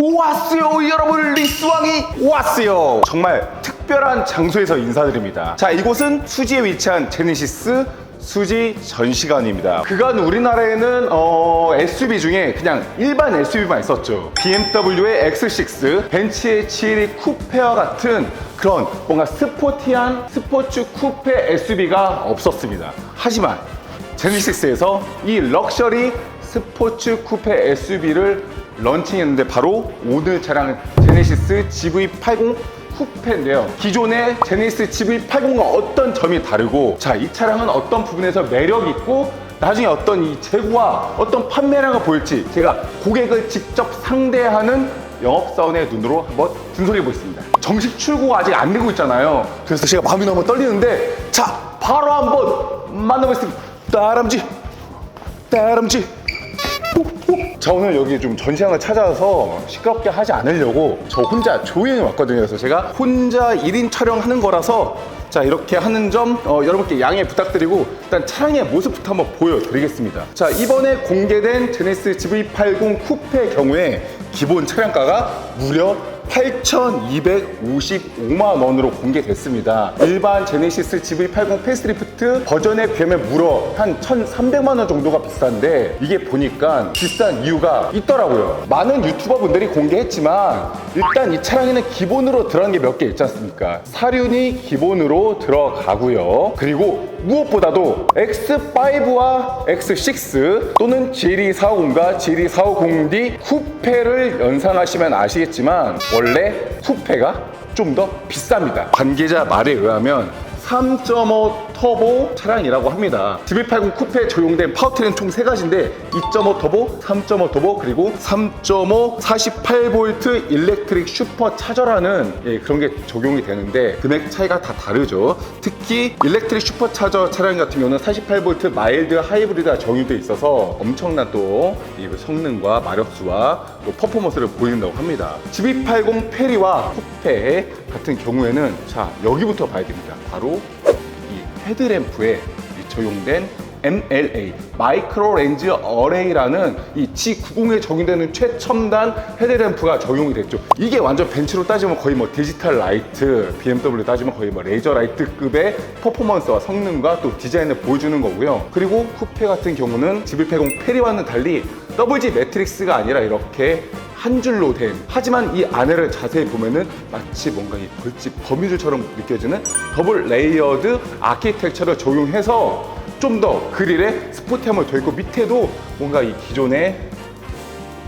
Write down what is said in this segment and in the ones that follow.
왔어요 여러분. 리스왕이 왔어요. 정말 특별한 장소에서 인사드립니다. 자 이곳은 수지에 위치한 제네시스 수지 전시관입니다. 그간 우리나라에는 어, SUV 중에 그냥 일반 SUV만 있었죠. BMW의 X6 벤츠의 GLE 쿠페와 같은 그런 뭔가 스포티한 스포츠 쿠페 SUV가 없었습니다. 하지만 제네시스에서 이 럭셔리 스포츠 쿠페 SUV를 런칭했는데 바로 오늘 차량은 제네시스 GV80 쿠페인데요. 기존의 제네시스 GV80과 어떤 점이 다르고 자, 이 차량은 어떤 부분에서 매력 있고 나중에 어떤 이 재고와 어떤 판매량을 보일지 제가 고객을 직접 상대하는 영업사원의 눈으로 한번 분석해 보겠습니다. 정식 출고가 아직 안 되고 있잖아요. 그래서 제가 마음이 너무 떨리는데 자, 바로 한번 만나보겠습니다. 따람쥐, 따람쥐. 저 오늘 여기 좀 전시장을 찾아와서 시끄럽게 하지 않으려고 저 혼자 조용히 왔거든요. 그래서 제가 혼자 1인 촬영하는 거라서 자 이렇게 하는 점 어, 여러분께 양해 부탁드리고 일단 차량의 모습부터 한번 보여드리겠습니다. 자 이번에 공개된 제네시스 GV80 쿠페의 경우에 기본 차량가가 무려 8,255만 원으로 공개됐습니다. 일반 제네시스 GV80 페이스리프트 버전에 비하면 무려 한 1,300만 원 정도가 비싼데 이게 보니까 비싼 이유가 있더라고요. 많은 유튜버 분들이 공개했지만 일단 이 차량에는 기본으로 들어간 게 몇 개 있지 않습니까? 사륜이 기본으로 들어가고요. 그리고 무엇보다도 X5와 X6 또는 GL450과 GL450D 쿠페를 연상하시면 아시겠지만 원래 쿠페가 좀 더 비쌉니다. 관계자 말에 의하면 3.5 터보 차량이라고 합니다. GV80 쿠페에 적용된 파워트레인 총 3가지인데 2.5 터보, 3.5 터보, 그리고 3.5 48V 일렉트릭 슈퍼 차저라는 예, 그런 게 적용이 되는데 금액 차이가 다 다르죠. 특히 일렉트릭 슈퍼 차저 차량 같은 경우는 48V 마일드 하이브리드가 적용돼 있어서 엄청난 또이 성능과 마력수와 또 퍼포먼스를 보인다고 합니다. GV80 페리와 쿠페 같은 경우에는 자 여기부터 봐야 됩니다. 바로 이 헤드램프에 이 적용된 MLA 마이크로 렌즈 어레이라는 이 G90에 적용되는 최첨단 헤드램프가 적용이 됐죠. 이게 완전 벤츠로 따지면 거의 뭐 디지털 라이트, BMW 따지면 거의 뭐 레이저 라이트급의 퍼포먼스와 성능과 또 디자인을 보여주는 거고요. 그리고 쿠페 같은 경우는 GV80 페리와는 달리 WG 매트릭스가 아니라 이렇게 한 줄로 된 하지만 이 안에를 자세히 보면은 마치 뭔가 이 벌집 거미줄처럼 느껴지는 더블 레이어드 아키텍처를 적용해서 좀 더 그릴에 스포티함을 더 있고 밑에도 뭔가 이 기존의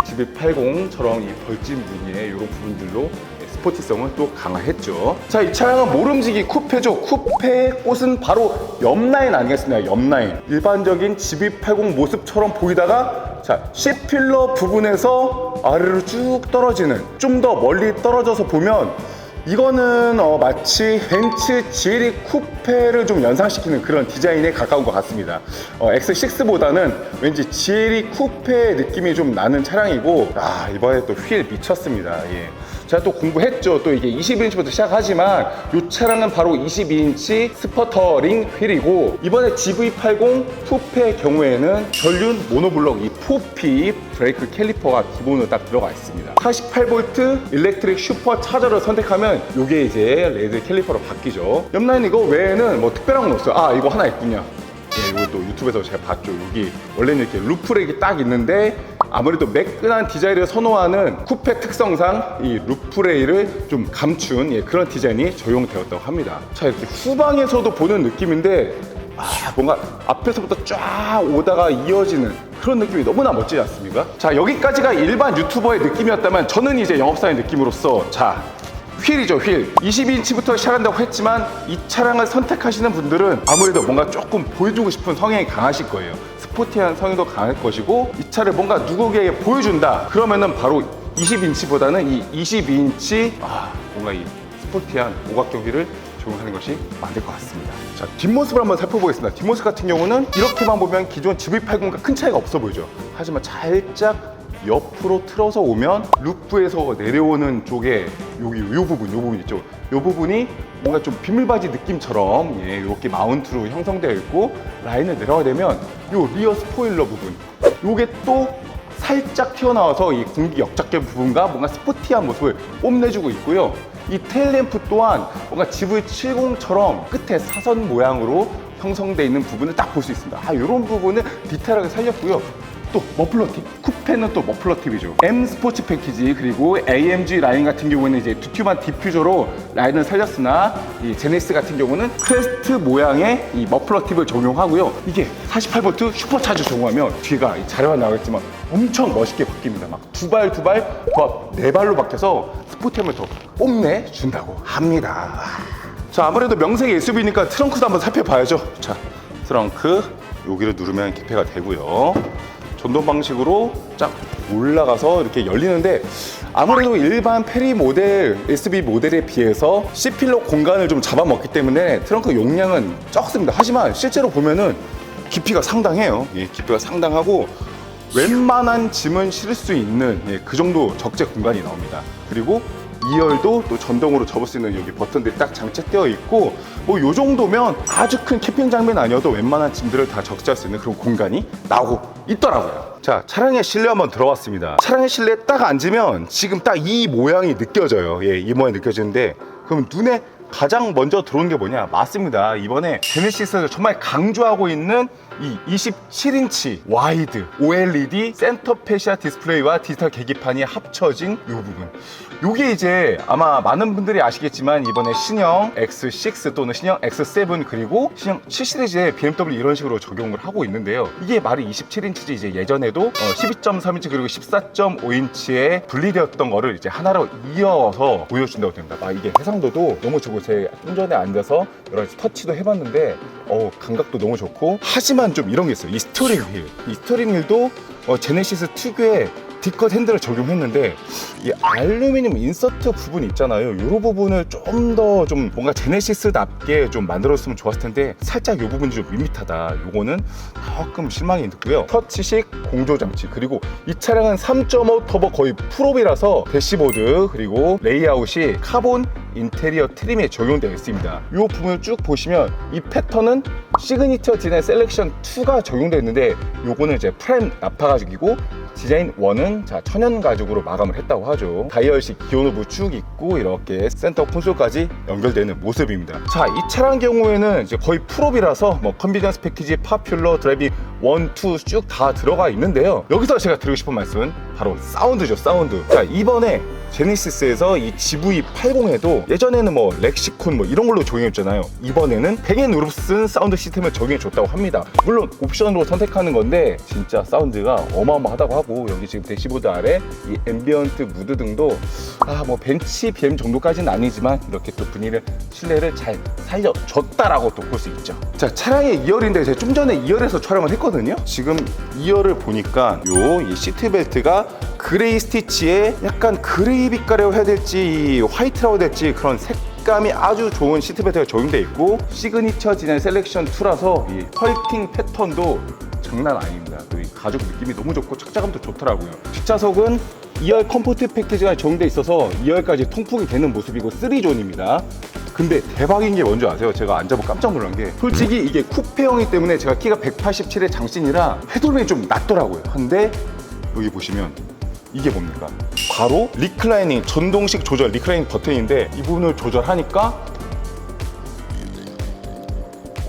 GV80처럼 이 벌집 무늬의 이런 부분들로 스포티성을 또 강화했죠. 자, 이 차량은 모름지기 쿠페죠. 쿠페의 꽃은 바로 옆라인 아니겠습니까? 옆라인. 일반적인 GV80 모습처럼 보이다가 자, C필러 부분에서 아래로 쭉 떨어지는 좀 더 멀리 떨어져서 보면 이거는 어, 마치 벤츠 GLE 쿠페를 좀 연상시키는 그런 디자인에 가까운 것 같습니다. 어, X6보다는 왠지 GLE 쿠페의 느낌이 좀 나는 차량이고, 아, 이번에 또 휠 미쳤습니다. 예. 제가 또 공부했죠. 또 이게 21인치부터 시작하지만 이 차량은 바로 22인치 스퍼터링 휠이고 이번에 GV80 쿠페의 경우에는 전륜 모노블록 이 4P 브레이크 캘리퍼가 기본으로 딱 들어가 있습니다. 48V 일렉트릭 슈퍼 차저를 선택하면 이게 이제 레드 캘리퍼로 바뀌죠. 옆라인 이거 외에는 뭐 특별한 건 없어요. 아 이거 하나 있군요. 예, 이것도 유튜브에서 제가 봤죠. 여기 원래는 이렇게 루프렉이 딱 있는데 아무래도 매끈한 디자인을 선호하는 쿠페 특성상 이 루프레이를 좀 감춘 예, 그런 디자인이 적용되었다고 합니다. 자 이렇게 후방에서도 보는 느낌인데 아, 뭔가 앞에서부터 쫙 오다가 이어지는 그런 느낌이 너무나 멋지지 않습니까? 자 여기까지가 일반 유튜버의 느낌이었다면 저는 이제 영업사의 느낌으로서 자 휠이죠 휠 22인치부터 시작한다고 했지만 이 차량을 선택하시는 분들은 아무래도 뭔가 조금 보여주고 싶은 성향이 강하실 거예요 스포티한 성향도 강할 것이고 이 차를 뭔가 누구에게 보여준다 그러면은 바로 20인치보다는 이 22인치 아 뭔가 이 스포티한 휠을 적용하는 것이 맞을 것 같습니다. 자 뒷모습을 한번 살펴보겠습니다. 뒷모습 같은 경우는 이렇게만 보면 기존 GV80과 큰 차이가 없어 보이죠. 하지만 살짝 옆으로 틀어서 오면 루프에서 내려오는 쪽에 여기 요 부분 요 부분 있죠. 요 부분이 뭔가 좀 비밀바지 느낌처럼 예, 이렇게 마운트로 형성되어 있고 라인을 내려가 되면 요 리어 스포일러 부분 요게 또 살짝 튀어나와서 이 공기 역작계 부분과 뭔가 스포티한 모습을 뽐내주고 있고요. 이 테일램프 또한 뭔가 GV70처럼 끝에 사선 모양으로 형성되어 있는 부분을 딱 볼 수 있습니다. 아, 이런 부분을 디테일하게 살렸고요. 또 머플러 팁. 쿠페는 또 머플러 팁이죠. M 스포츠 패키지 그리고 AMG 라인 같은 경우에는 이제 두툼한 디퓨저로 라인을 살렸으나 이 제네시스 같은 경우는 크레스트 모양의 이 머플러 팁을 적용하고요. 이게 48V 슈퍼차저 적용하면 뒤가 이 자료가 나오겠지만 엄청 멋있게 바뀝니다. 막 두 발 두 발 더네 발로 바뀌어서 스포티함을 더 뽐내 준다고 합니다. 자 아무래도 명색 SUV니까 트렁크도 한번 살펴봐야죠. 자 트렁크 여기를 누르면 개폐가 되고요. 전동 방식으로 쫙 올라가서 이렇게 열리는데 아무래도 일반 페리 모델 SUV 모델에 비해서 C필로 공간을 좀 잡아먹기 때문에 트렁크 용량은 적습니다. 하지만 실제로 보면은 깊이가 상당해요. 예, 깊이가 상당하고 웬만한 짐은 실을 수 있는 예, 그 정도 적재 공간이 나옵니다. 그리고 2열도 또 전동으로 접을 수 있는 여기 버튼들이 딱 장착되어 있고 뭐 요 정도면 아주 큰 캠핑 장비는 아니어도 웬만한 짐들을 다 적재할 수 있는 그런 공간이 나오고 있더라고요. 자, 차량의 실내 한번 들어왔습니다. 차량의 실내에 딱 앉으면 지금 딱 이 모양이 느껴져요. 예, 이 모양이 느껴지는데 그럼 눈에 가장 먼저 들어오는 게 뭐냐? 맞습니다. 이번에 제네시스에서 정말 강조하고 있는 이 27인치 와이드 OLED 센터 페시아 디스플레이와 디지털 계기판이 합쳐진 이 부분. 요게 이제 아마 많은 분들이 아시겠지만 이번에 신형 X6 또는 신형 X7 그리고 신형 7 시리즈에 BMW 이런 식으로 적용을 하고 있는데요. 이게 말이 27인치지 이제 예전에도 어, 12.3인치 그리고 14.5인치에 분리되었던 거를 이제 하나로 이어서 보여준다고 됩니다. 아 이게 해상도도 너무 좋고 제 운전에 앉아서 여러 가지 터치도 해봤는데 어 감각도 너무 좋고 하지만 좀 이런 게 있어요. 이 스토링 휠, 이 스토링 휠도 어, 제네시스 특유의 디컷 핸들을 적용했는데 이 알루미늄 인서트 부분 있잖아요. 이 부분을 좀더좀 뭔가 제네시스답게 좀 만들었으면 좋았을 텐데 살짝 이 부분이 좀 밋밋하다. 요거는 조금 실망이 있고요. 터치식 공조 장치 그리고 이 차량은 3.5 터보 거의 풀업이라서 대시보드 그리고 레이아웃이 카본 인테리어 트림에 적용되어 있습니다. 이 부분을 쭉 보시면 이 패턴은 시그니처 디자인 셀렉션 2가 적용되어 있는데 요거는 이제 프라임 나파 가죽이고 디자인 1은 자 천연 가죽으로 마감을 했다고 하죠. 다이얼식 기어노브 쭉 있고 이렇게 센터 콘솔까지 연결되는 모습입니다. 자, 이 차량 경우에는 이제 거의 풀업이라서 뭐 컨비전스 패키지, 파퓰러, 드라이빙 1, 2쭉다 들어가 있는데요. 여기서 제가 드리고 싶은 말씀은 바로 사운드죠, 사운드. 자, 이번에 제네시스에서 이 GV80에도 예전에는 뭐 렉시콘 뭐 이런 걸로 적용했잖아요. 이번에는 뱅앤우룹슨 사운드 시스템을 적용해 줬다고 합니다. 물론 옵션으로 선택하는 건데 진짜 사운드가 어마어마하다고 하고 여기 지금 대시보드 아래 이 앰비언트 무드 등도 아 뭐 벤치 BM 정도까지는 아니지만 이렇게 또 분위기를 실내를 잘 살려줬다라고 또 볼 수 있죠. 자 차량의 2열인데 제가 좀 전에 2열에서 촬영을 했거든요. 지금 2열을 보니까 요이 시트 벨트가 그레이 스티치에 약간 그레이 빛깔이라고 해야 될지 이 화이트라고 해야 될지 그런 색 감이 아주 좋은 시트벨트가 적용되어 있고 시그니처 디자인 셀렉션 2라서 이 펄팅 패턴도 장난 아닙니다. 그리고 이 가죽 느낌이 너무 좋고 착자감도 좋더라고요. 뒷좌석은 2열 컴포트 패키지가 적용돼 있어서 2열까지 통풍이 되는 모습이고 3존입니다. 근데 대박인 게 뭔지 아세요? 제가 앉아보고 깜짝 놀란 게 솔직히 이게 쿠페형이기 때문에 제가 키가 187의 장신이라 헤드룸이 좀 낮더라고요. 근데 여기 보시면 이게 뭡니까? 바로 리클라이닝 전동식 조절 리클라이닝 버튼인데 이 부분을 조절하니까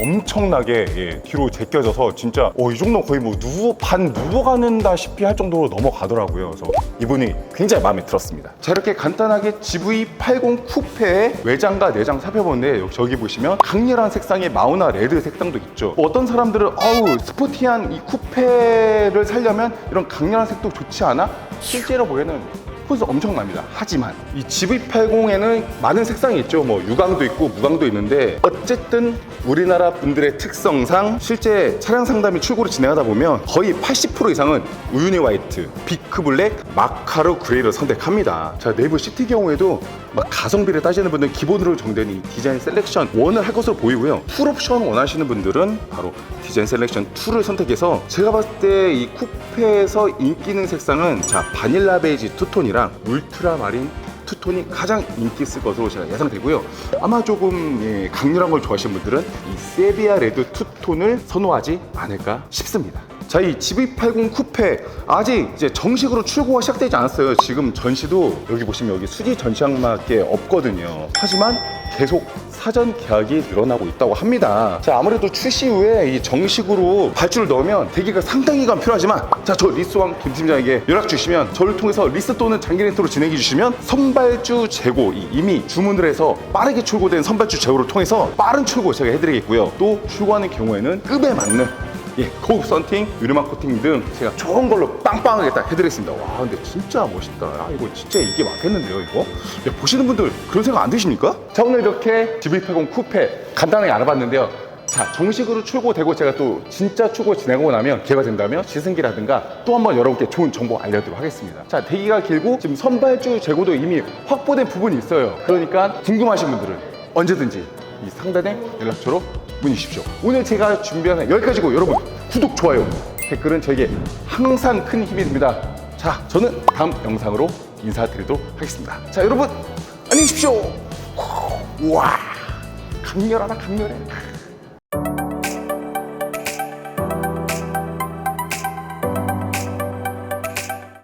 엄청나게 예, 뒤로 제껴져서 진짜 어, 이 정도 거의 뭐 누워 반 누워가는다시피 할 정도로 넘어가더라고요. 그래서 이분이 굉장히 마음에 들었습니다. 자 이렇게 간단하게 GV80 쿠페의 외장과 내장 살펴보는데 저기 보시면 강렬한 색상의 마우나 레드 색상도 있죠. 뭐 어떤 사람들은 어우 스포티한 이 쿠페를 살려면 이런 강렬한 색도 좋지 않아? 실제로 보기에는 포즈 엄청 납니다. 하지만 이 GV80에는 많은 색상이 있죠. 뭐 유광도 있고 무광도 있는데 어쨌든 우리나라 분들의 특성상 실제 차량 상담이 출고를 진행하다 보면 거의 80% 이상은 우유니 화이트, 비크 블랙, 마카로 그레이를 선택합니다. 자 내부 시트 경우에도 막 가성비를 따지는 분들은 기본으로 정된 이 디자인 셀렉션 1을 할 것으로 보이고요. 풀 옵션 원하시는 분들은 바로 디자인 셀렉션 2를 선택해서 제가 봤을 때 이 쿠페에서 인기 있는 색상은 자 바닐라 베이지 투톤이랑 울트라 마린 투톤이 가장 인기 있을 것으로 제가 예상되고요. 아마 조금 예, 강렬한 걸 좋아하시는 분들은 이 세비야 레드 투톤을 선호하지 않을까 싶습니다. 자, 이 GB80 쿠페 아직 이제 정식으로 출고가 시작되지 않았어요. 지금 전시도 여기 보시면 여기 수지 전시장밖에 없거든요. 하지만 계속 사전 계약이 늘어나고 있다고 합니다. 자, 아무래도 출시 후에 이 정식으로 발주를 넣으면 대기가 상당히 기간 필요하지만 자, 저 리스왕 김 팀장에게 연락 주시면 저를 통해서 리스 또는 장기 렌트로 진행해 주시면 선발주 재고 이- 이미 주문을 해서 빠르게 출고된 선발주 재고를 통해서 빠른 출고 제가 해드리겠고요. 또 출고하는 경우에는 급에 맞는 예, 고급 썬팅, 유리막 코팅 등 제가 좋은 걸로 빵빵하게 딱 해드리겠습니다. 와, 근데 진짜 멋있다. 야, 이거 진짜 이게 맞겠는데요, 이거? 야, 보시는 분들 그런 생각 안 드십니까? 자, 오늘 이렇게 GB80 쿠페 간단하게 알아봤는데요. 자, 정식으로 출고되고 제가 또 진짜 출고 진행하고 나면 기회가 된다면 시승기라든가 또 한번 여러분께 좋은 정보 알려드리도록 하겠습니다. 자, 대기가 길고 지금 선발주 재고도 이미 확보된 부분이 있어요. 그러니까 궁금하신 분들은 언제든지 이 상단에 연락처로 문의 주십시오. 오늘 제가 준비한 여기까지고 여러분 구독, 좋아요, 댓글은 저에게 항상 큰 힘이 됩니다. 자, 저는 다음 영상으로 인사드리도록 하겠습니다. 자, 여러분 안녕히 계십시오. 우와, 강렬하다 강렬해.